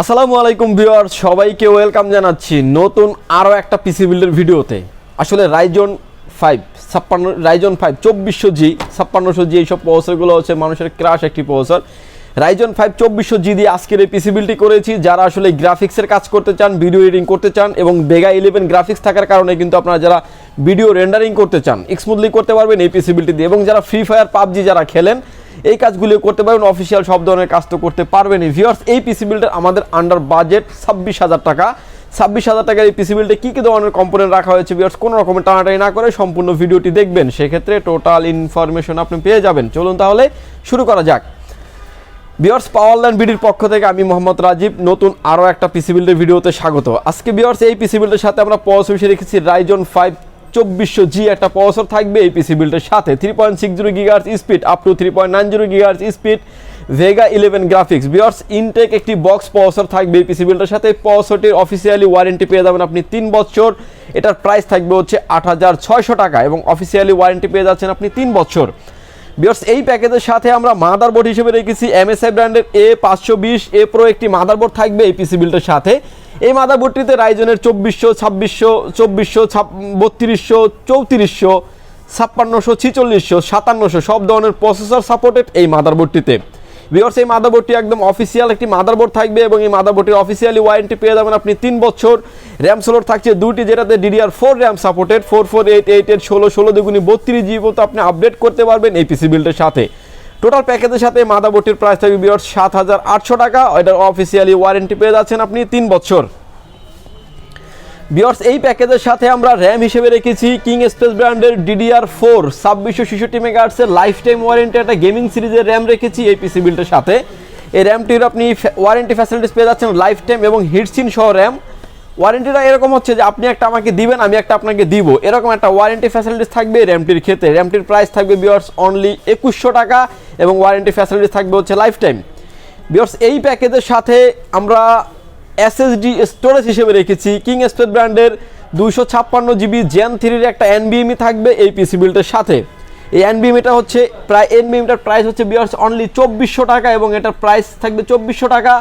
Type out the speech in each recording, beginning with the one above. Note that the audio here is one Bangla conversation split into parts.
আসসালামু আলাইকুম ভিউয়ার সবাইকে ওয়েলকাম জানাচ্ছি নতুন আরও একটা পিসি বিল্ডের ভিডিওতে। আসলে রাইজন ফাইভ ছাপ্পান্ন রাইজন ফাইভ চব্বিশশো জি ছাপ্পান্নশো জি এইসব প্রসেসরগুলো হচ্ছে মানুষের ক্রাশ একটি প্রসেসর রাইজন ফাইভ চব্বিশশো জি দিয়ে আজকের এই পিসি বিলটি করেছি, যারা আসলে গ্রাফিক্সের কাজ করতে চান ভিডিও এডিটিং করতে চান এবং বেগা ইলেভেন গ্রাফিক্স থাকার কারণে কিন্তু আপনারা যারা ভিডিও রেন্ডারিং করতে চান স্মুথলি করতে পারবেন এই পিসি বিলটি দিয়ে। এবং যারা ফ্রি ফায়ার পাবজি যারা খেলেন এই কাজগুলো করতে পারবেন। অফিসিয়াল সব ধরনের কাজ তো করতে পারবেনই। ভিওর্স এই পিসি বিলটা আমাদের আন্ডার বাজেট ছাব্বিশ হাজার টাকা। ছাব্বিশ হাজার টাকার এই পিসি বিলটা কী কী ধরনের কম্পোনেন্ট রাখা হয়েছে ভিউয়ার্স কোনো রকমের টানাটানি না করে সম্পূর্ণ ভিডিওটি দেখবেন। সেক্ষেত্রে টোটাল ইনফরমেশন আপনি পেয়ে যাবেন। চলুন তাহলে শুরু করা যাক। বিয়ার্স পাওয়ারল্যান্ড বিডির পক্ষ থেকে আমি মোহাম্মদ রাজীব। নতুন আরও একটা পিসি বিল্ডের ভিডিওতে স্বাগত। আজকে বিয়ার্স এই পিসি বিল্ডের সাথে আমরা হিসেবে রেখেছি রাইজন ফাইভ চব্বিশশো জি একটা পসর থাকবে এই পিসি বিল্ডের সাথে। Three point six zero gigahertz speed up to three point nine zero gigahertz speed Vega eleven graphics viewers intact একটি বক্স পসর থাকবে এই পিসি বিল্ডের সাথে। পসরটির অফিসিয়ালি ওয়ারেন্টি পেয়ে যাবেন আপনি তিন বছর। এটার প্রাইস থাকবে হচ্ছে আট হাজার ছয়শো টাকা এবং অফিসিয়ালি ওয়ারেন্টি পেয়ে যাচ্ছেন আপনি তিন বছর। বিয়ার্স, এই প্যাকেজের সাথে আমরা মাদার বোর্ড হিসেবে রেখেছি এমএসআই ব্র্যান্ডের এ পাঁচশো বিশ, এ প্রো একটি মাদারবোর্ড থাকবে এই পিসি বিলটার সাথে। এই মাদারবোর্ডটিতে রাইজনের চব্বিশশো, ছাব্বিশশো, চব্বিশশো বত্রিশশো, চৌত্রিশশো, ছাপ্পান্নশো, ছিচল্লিশশো, সাতান্নশো, সব ধরনের প্রসেসর সাপোর্টেড এই মাদারবোর্ডটিতে। বিকজ এই মাদারবোর্ডটি একদম অফিসিয়াল একটি মাদারবোর্ড থাকবে এবং এই মাদারবোর্ডটির অফিসিয়ালি ওয়ারেন্টি পেয়ে যাবেন আপনি তিন বছর র্যাম সোলোর থাকছে দুটি যেটাতে DDR four RAM supported four four eight eight eight ষোলো ষোলো দুগুনি বত্রিশ জিবি মতো আপনি আপডেট করতে পারবেন এই পিসি বিল্ডের সাথে। টোটাল প্যাকেজের সাথে মাদারবোর্ডটির প্রাইস থাকবে বিয়ার সাত হাজার আটশো টাকা। এটার অফিসিয়ালি ওয়ারেন্টি পেয়ে যাচ্ছেন আপনি তিন বছর। বিয়ার্স এই প্যাকেজের সাথে আমরা র্যাম হিসেবে রেখেছি কিং স্পেস ব্র্যান্ডের ডিডিআর ফোর ছাব্বিশশো ছেষট্টি মেগাহার্টসের লাইফ টাইম ওয়ারেন্টি একটা গেমিং সিরিজের র্যাম রেখেছি এই পিসি বিল্ডের সাথে। এই র্যামটির আপনি ওয়ারেন্টি ফ্যাসিলিটিস পেয়ে যাচ্ছেন লাইফ টাইম এবং হিটসিন সহ র্যাম ওয়ারেন্টিটা এরকম হচ্ছে যে আপনি একটা আমাকে দিবেন, আমি একটা আপনাকে দিব। এরকম একটা ওয়ারেন্টি ফ্যাসিলিটিস থাকবে র্যামটির ক্ষেত্রে। র্যামটির প্রাইস থাকবে বিয়ার্স অনলি একুশশো টাকা এবং ওয়ারেন্টি ফ্যাসিলিটিস থাকবে হচ্ছে লাইফ টাইম বিয়ার্স এই প্যাকেজের সাথে আমরা এসএসডি স্টোরেজ হিসেবে রেখেছি। কিং স্পেস ব্র্যান্ডের দুইশো ছাপ্পান্ন জিবি জেন থ্রির একটা এনবিএমই থাকবে এই পিসি বিলটার সাথে। এই এনবিএমিটা হচ্ছে প্রায় এনবিএমটার প্রাইস হচ্ছে বিয়ার্স অনলি চব্বিশশো টাকা এবং এটার প্রাইস থাকবে চব্বিশশো টাকা।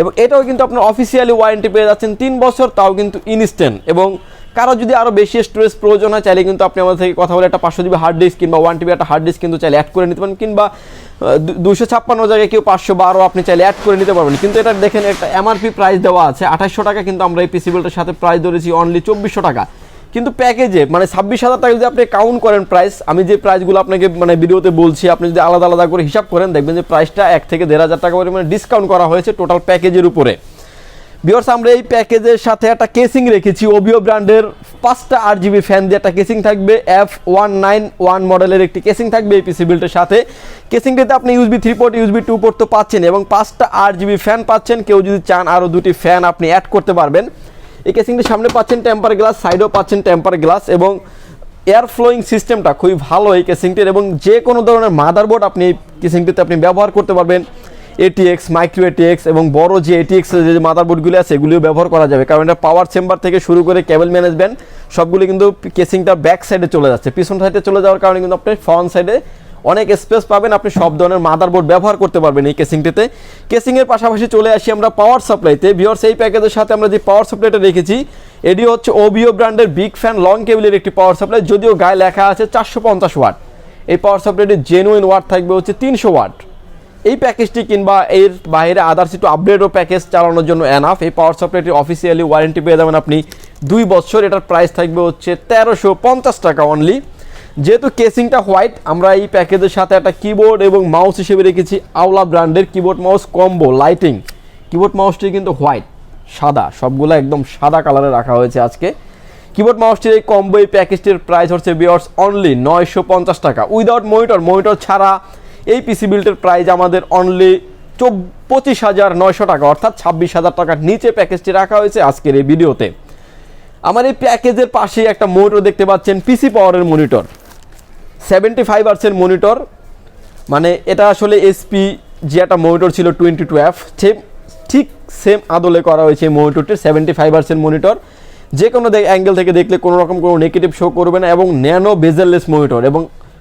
এবং এটাও কিন্তু আপনার অফিসিয়ালি ওয়ারেন্টি পেয়ে যাচ্ছেন তিন বছর, তাও কিন্তু ইনস্ট্যান্ট এবং কারও যদি আরও বেশি স্টোরেজ প্রয়োজন হয়, চাইলে কিন্তু আপনি আমাদের থেকে কথা বলে একটা পাঁচশো জিবি হার্ড ডিস্ক কিংবা ওয়ান টিবি একটা হার্ড ডিস্ক কিন্তু চাইলে অ্যাড করে নিতে পারেন, কিংবা দুশো ছাপ্পান্ন জায়গায় কেউ পাঁচশো বারো আপনি চাইলে অ্যাড করে নিতে পারবেন। কিন্তু এটা দেখেন, একটা এমআরপি প্রাইস দেওয়া আছে আঠাশশো টাকা কিন্তু আমরা এই পিসিবিলটার সাথে প্রাইস ধরেছি অনলি চব্বিশশো টাকা। কিন্তু প্যাকেজে মানে ছাব্বিশ হাজার টাকা যদি আপনি কাউন্ট করেন প্রাইস আমি যে প্রাইসগুলো আপনাকে মানে ভিডিওতে বলছি, আপনি যদি আলাদা আলাদা করে হিসাব করেন, দেখবেন যে প্রাইসটা এক থেকে দেড় হাজার টাকা পরিমাণে ডিসকাউন্ট করা হয়েছে টোটাল প্যাকেজের উপরে। বিয়ার্স আমরা এই প্যাকেজের সাথে একটা কেসিং রেখেছি। ওবিও ব্র্যান্ডের পাঁচটা আট জিবি ফ্যান দিয়ে একটা কেসিং থাকবে। এফ ওয়ান নাইন ওয়ান মডেলের একটি কেসিং থাকবে এই পিসি বিল্টের সাথে। কেসিংটিতে আপনি USB three port USB two port তো পাচ্ছেন এবং পাঁচটা আট জিবি ফ্যান পাচ্ছেন। কেউ যদি চান আরও দুটি ফ্যান আপনি অ্যাড করতে পারবেন। এই কেসিংটির সামনে পাচ্ছেন টেম্পার গ্লাস সাইডেও পাচ্ছেন টেম্পার গ্লাস এবং এয়ার ফ্লোয়িং সিস্টেমটা খুবই ভালো এই কেসিংটির এবং যে কোনো ধরনের মাদারবোর্ড আপনি এই কেসিংটিতে আপনি ব্যবহার করতে পারবেন। এটিএক্স মাইক্রো এটিএক্স এবং বড় যে এটিএক্স যে মাদারবোর্ডগুলি আছে, এগুলিও ব্যবহার করা যাবে। কারণ এটা পাওয়ার চেম্বার থেকে শুরু করে কেবল ম্যানেজমেন্ট সবগুলি কিন্তু কেসিংটা ব্যাক সাইডে চলে যাচ্ছে। পিছন সাইডে চলে যাওয়ার কারণে কিন্তু আপনি ফ্রন্ট সাইডে অনেক স্পেস পাবেন, আপনি সব ধরনের মাদারবোর্ড ব্যবহার করতে পারবেন এই কেসিংটিতে কেসিংয়ের পাশাপাশি চলে আসি আমরা পাওয়ার সাপ্লাইতে ভিওর্স এই প্যাকেজের সাথে আমরা যে পাওয়ার সাপ্লাইটা রেখেছি, এটি হচ্ছে ওবিও ব্র্যান্ডের বিগ ফ্যান লং কেবিলের একটি পাওয়ার সাপ্লাই যদিও গায়ে লেখা আছে চারশো পঞ্চাশ ওয়াট এই পাওয়ার সাপ্লাইটির জেনুইন ওয়াট থাকবে হচ্ছে তিনশো ওয়াট এই প্যাকেজটি কিংবা এর বাইরে আদার্স একটু আপডেটও প্যাকেজ চালানোর জন্য এনাফ এই পাওয়ার সাপ্লাইটির অফিসিয়ালি ওয়ারেন্টি পেয়ে যাবেন আপনি দুই বছর। এটার প্রাইস থাকবে হচ্ছে তেরোশো পঞ্চাশ টাকা অনলি যেহেতু কেসিংটা হোয়াইট আমরা এই প্যাকেজের সাথে একটা কিবোর্ড এবং মাউস হিসেবে রেখেছি। আওলা ব্র্যান্ডের keyboard mouse combo lighting keyboard মাউসটি কিন্তু হোয়াইট সাদা, সবগুলো একদম সাদা কালারে রাখা হয়েছে আজকে। কিবোর্ড মাউসটির এই কম্বো এই প্যাকেজটির প্রাইস হচ্ছে বিয়ার্স অনলি নয়শো পঞ্চাশ টাকা। উইদাউট মনিটর মনিটর ছাড়া এই পিসি বিল্টের প্রাইস আমাদের অনলি পঁচিশ হাজার নয়শো টাকা, অর্থাৎ ছাব্বিশ হাজার টাকার নিচে প্যাকেজটি রাখা হয়েছে আজকের এই ভিডিওতে। আমার এই প্যাকেজের পাশেই একটা মনিটর দেখতে পাচ্ছেন পিসি পাওয়ারের মনিটর সেভেন্টি ফাইভ আর্সের মনিটর মানে এটা আসলে এসপি যে একটা মনিটর ছিল টোয়েন্টি টু এফ সেম ঠিক সেম আদলে করা হয়েছে এই মনিটরটির সেভেন্টি ফাইভ আর্সের মনিটর যে কোনো অ্যাঙ্গেল থেকে দেখলে কোনো রকম কোনো নেগেটিভ শো করবে না, এবং ন্যানো বেজেললেস মনিটর এবং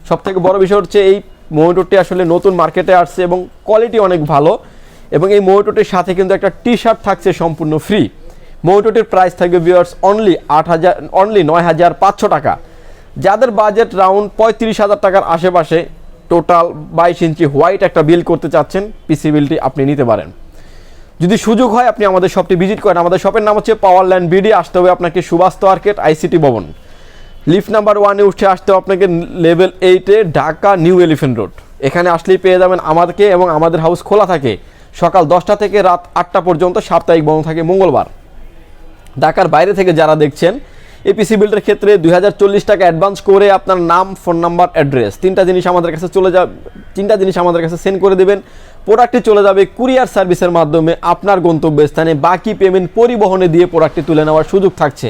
সবথেকে বড় বিষয় হচ্ছে এই মনিটরটি আসলে নতুন মার্কেটে আসছে এবং কোয়ালিটি অনেক ভালো। এবং এই মোটোটির সাথে কিন্তু একটা টি শার্ট থাকছে সম্পূর্ণ ফ্রি মোটোটির প্রাইস থাকবে ভিউয়ার্স অনলি আট হাজার অনলি নয় হাজার পাঁচশো টাকা। যাদের বাজেট রাউন্ড পঁয়ত্রিশ হাজার টাকার আশেপাশে টোটাল বাইশ ইঞ্চি হোয়াইট একটা বিল করতে চাচ্ছেন পিসি বিলটি আপনি নিতে পারেন। যদি সুযোগ হয়, আপনি আমাদের শপটি ভিজিট করেন। আমাদের শপের নাম হচ্ছে পাওয়ার ল্যান্ড বিডি আসতে হবে আপনাকে সুবাস্ত মার্কেট আইসিটি ভবন। লিফট নাম্বার ওয়ানে উঠে আসতে আপনাকে লেভেল এইটে ঢাকা নিউ এলিফেন্ট রোড। এখানে আসলেই পেয়ে যাবেন আমাদেরকে এবং আমাদের হাউস খোলা থাকে। সকাল দশটা থেকে রাত আটটা পর্যন্ত সাপ্তাহিক বন্ধ থাকে মঙ্গলবার। ঢাকার বাইরে থেকে যারা দেখছেন, এপিসি বিল্ডের ক্ষেত্রে দুই হাজার চল্লিশ টাকা অ্যাডভান্স করে আপনার নাম ফোন নাম্বার অ্যাড্রেস তিনটা জিনিস আমাদের কাছে চলে যাবে, তিনটা জিনিস আমাদের কাছে সেন্ড করে দেবেন। প্রোডাক্টটি চলে যাবে কুরিয়ার সার্ভিসের মাধ্যমে আপনার গন্তব্যস্থানে। বাকি পেমেন্ট পরিবহনে দিয়ে প্রোডাক্টটি তুলে নেওয়ার সুযোগ থাকছে।